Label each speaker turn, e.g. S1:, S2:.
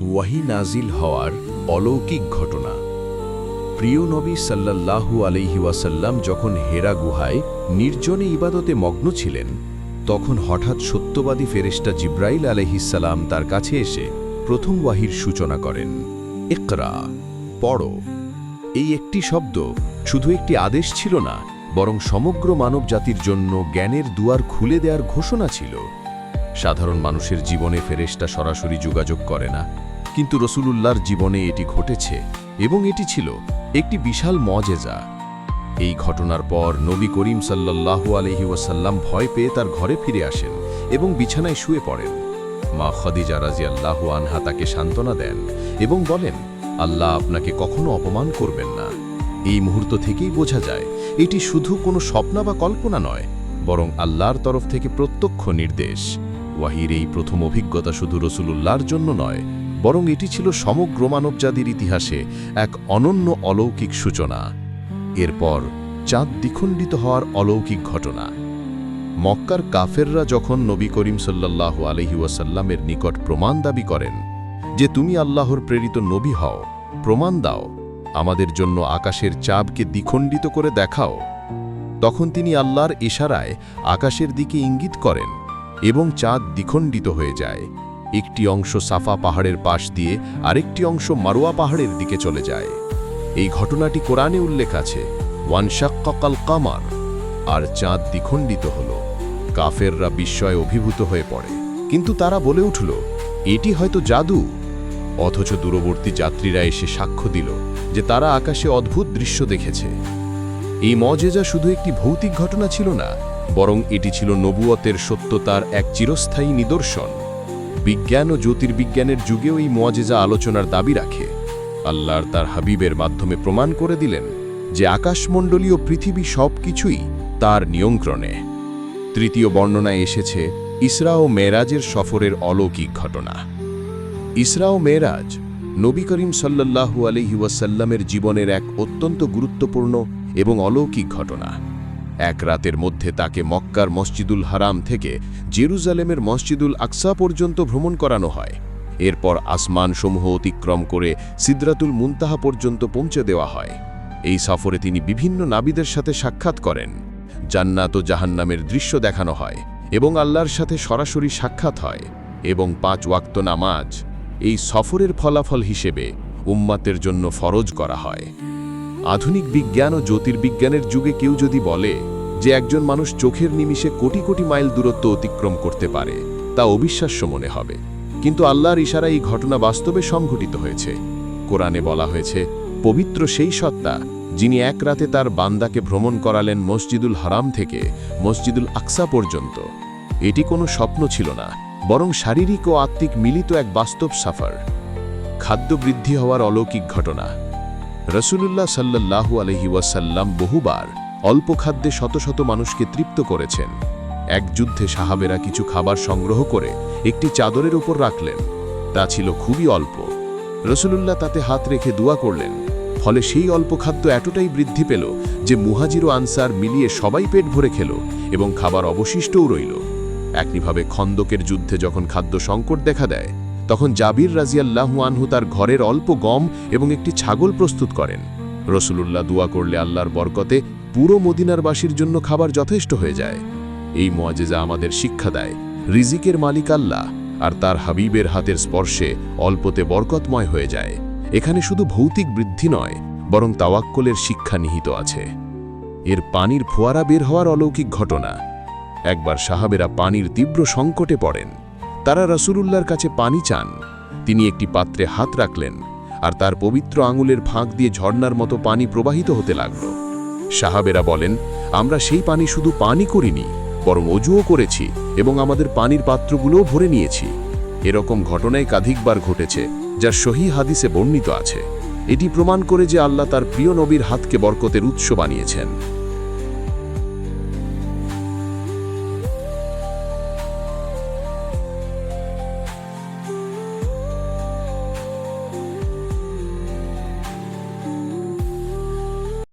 S1: ওয়াহি নাজিল হওয়ার অলৌকিক ঘটনা। প্রিয় নবী সাল্লাল্লাহু আলাইহি ওয়াসাল্লাম যখন হেরা গুহায় নির্জনে ইবাদতে মগ্ন ছিলেন, তখন হঠাৎ সত্যবাদী ফেরেশতা জিব্রাইল আলাইহিসসালাম তার কাছে এসে প্রথম ওয়াহির সূচনা করেন। একরা পড়ো। এই একটি শব্দ শুধু একটি আদেশ ছিল না, বরং সমগ্র মানব জাতির জন্য জ্ঞানের দুয়ার খুলে দেওয়ার ঘোষণা ছিল। সাধারণ মানুষের জীবনে ফেরেশতা সরাসরি যোগাযোগ করে না। কিন্তু রসুলুল্লাহর জীবনে এটি ঘটেছে এবং এটি ছিল একটি বিশাল মজেজা। এই ঘটনার পর নবী করিম সাল্লাল্লাহু আলহি ওয়াসাল্লাম ভয় পেয়ে তার ঘরে ফিরে আসেন এবং বিছানায় শুয়ে পড়েন। মা খদিজা রাজি আল্লাহু আনহা তাকে সান্ত্বনা দেন এবং বলেন, আল্লাহ আপনাকে কখনো অপমান করবেন না। এই মুহূর্ত থেকেই বোঝা যায়, এটি শুধু কোনো স্বপ্ন বা কল্পনা নয়, বরং আল্লাহর তরফ থেকে প্রত্যক্ষ নির্দেশ। ওয়াহির এই প্রথম অভিজ্ঞতা শুধু রসুলুল্লাহর জন্য নয় বরং এটি ছিল সমগ্র মানবজাতির ইতিহাসে এক অনন্য অলৌকিক সূচনা। এরপর চাঁদ দ্বিখণ্ডিত হওয়ার অলৌকিক ঘটনা। মক্কার কাফেররা যখন নবী করিম আলহি ওয়াসাল্লামের নিকট প্রমাণ দাবি করেন যে তুমি আল্লাহর প্রেরিত নবী হও, প্রমাণ দাও, আমাদের জন্য আকাশের চাঁদকে দ্বিখণ্ডিত করে দেখাও, তখন তিনি আল্লাহর ইশারায় আকাশের দিকে ইঙ্গিত করেন এবং চাঁদ দ্বিখণ্ডিত হয়ে যায়। একটি অংশ সাফা পাহাড়ের পাশ দিয়ে আরেকটি অংশ মারোয়া পাহাড়ের দিকে চলে যায়। এই ঘটনাটি কোরআনে উল্লেখ আছে ওয়ানশাক্কাল কামার আর চাঁদ দ্বিখণ্ডিত হল। কাফেররা বিস্ময়ে অভিভূত হয়ে পড়ে। কিন্তু তারা বলে উঠল, এটি হয়তো জাদু। অথচ দূরবর্তী যাত্রীরা এসে সাক্ষ্য দিল যে তারা আকাশে অদ্ভুত দৃশ্য দেখেছে। এই মজেজা শুধু একটি ভৌতিক ঘটনা ছিল না, বরং এটি ছিল নবুয়তের সত্যতার এক চিরস্থায়ী নিদর্শন। বিজ্ঞান ও জ্যোতির্বিজ্ঞানের যুগেও এই মজেজা আলোচনার দাবি রাখে। আল্লাহর তার হাবিবের মাধ্যমে প্রমাণ করে দিলেন যে আকাশমণ্ডলীয় পৃথিবী সব কিছুই তার নিয়ন্ত্রণে। তৃতীয় বর্ণনায় এসেছে, ইসরা ও মেরাজের সফরের অলৌকিক ঘটনা। ইসরা ও মেরাজ নবী করিম সাল্লাল্লাহু আলহি জীবনের এক অত্যন্ত গুরুত্বপূর্ণ এবং অলৌকিক ঘটনা। এক রাতের মধ্যে তাকে মক্কার মসজিদুল হারাম থেকে জেরুজালেমের মসজিদুল আকসা পর্যন্ত ভ্রমণ করানো হয়। এরপর আসমানসমূহ অতিক্রম করে সিদ্রাতুল মুনতাহা পর্যন্ত পৌঁছে দেওয়া হয়। এই সফরে তিনি বিভিন্ন নাবিদের সাথে সাক্ষাৎ করেন। জান্নাত ও জাহান্নামের দৃশ্য দেখানো হয় এবং আল্লাহর সাথে সরাসরি সাক্ষাৎ হয় এবং পাঁচ ওয়াক্ত নামাজ এই সফরের ফলাফল হিসেবে উম্মাতের জন্য ফরজ করা হয়। আধুনিক বিজ্ঞান ও জ্যোতির্বিজ্ঞানের যুগে কেউ যদি বলে যে একজন মানুষ চোখের নিমিষে কোটি কোটি মাইল দূরত্ব অতিক্রম করতে পারে, তা অবিশ্বাস্য মনে হবে। কিন্তু আল্লাহর ইশারা এই ঘটনা বাস্তবে সংঘটিত হয়েছে। কোরআনে বলা হয়েছে, পবিত্র সেই সত্তা যিনি এক রাতে তার বান্দাকে ভ্রমণ করালেন মসজিদুল হারাম থেকে মসজিদুল আকসা পর্যন্ত। এটি কোনো স্বপ্ন ছিল না, বরং শারীরিক ও আত্মিক মিলিত এক বাস্তব সাফার। খাদ্য বৃদ্ধি হওয়ার অলৌকিক ঘটনা। রসুলুল্লাহ সাল্লাল্লাহু আলহি ওয়াসাল্লাম বহুবার অল্প খাদ্যে শত শত মানুষকে তৃপ্ত করেছেন। এক যুদ্ধে সাহাবেরা কিছু খাবার সংগ্রহ করে একটি চাদরের উপর রাখলেন। তা ছিল খুবই অল্প। রসুলুল্লাহ তাতে হাত রেখে দোয়া করলেন। ফলে সেই অল্প খাদ্য এতটাই বৃদ্ধি পেল যে মুহাজির ও আনসার মিলিয়ে সবাই পেট ভরে খেল এবং খাবার অবশিষ্টও রইল। একইভাবে খন্দকের যুদ্ধে যখন খাদ্য সংকট দেখা দেয় তখন জাবির রাজিয়াল্লাহু আনহু তার ঘরের অল্প গম এবং একটি ছাগল প্রস্তুত করেন। রসুলুল্লাহ দোয়া করলে আল্লাহর বরকতে পুরো মদিনারবাসীর জন্য খাবার যথেষ্ট হয়ে যায়। এই মজেজা আমাদের শিক্ষা দেয়, রিজিকের মালিক আল্লাহ, আর তার হাবিবের হাতের স্পর্শে অল্পতে বরকতময় হয়ে যায়। এখানে শুধু ভৌতিক বৃদ্ধি নয়, বরং তাওয়াক্কলের শিক্ষা নিহিত আছে। এর পানির ফোয়ারা বের হওয়ার অলৌকিক ঘটনা। একবার সাহাবেরা পানির তীব্র সংকটে পড়েন। তারা রসুলুল্লাহর কাছে পানি চান। তিনি একটি পাত্রে হাত রাখলেন আর তার পবিত্র আঙুলের ফাঁক দিয়ে ঝর্ণার মতো পানি প্রবাহিত হতে লাগল। সাহাবেরা বলেন, আমরা সেই পানি শুধু পানি করিনি, বরং অজুও করেছি এবং আমাদের পানির পাত্রগুলোও ভরে নিয়েছি। এরকম ঘটনায় কাধিকবার ঘটেছে, যা সহি হাদিসে বর্ণিত আছে। এটি প্রমাণ করে যে আল্লাহ তার প্রিয় নবীর হাতকে বরকতের উৎস বানিয়েছেন।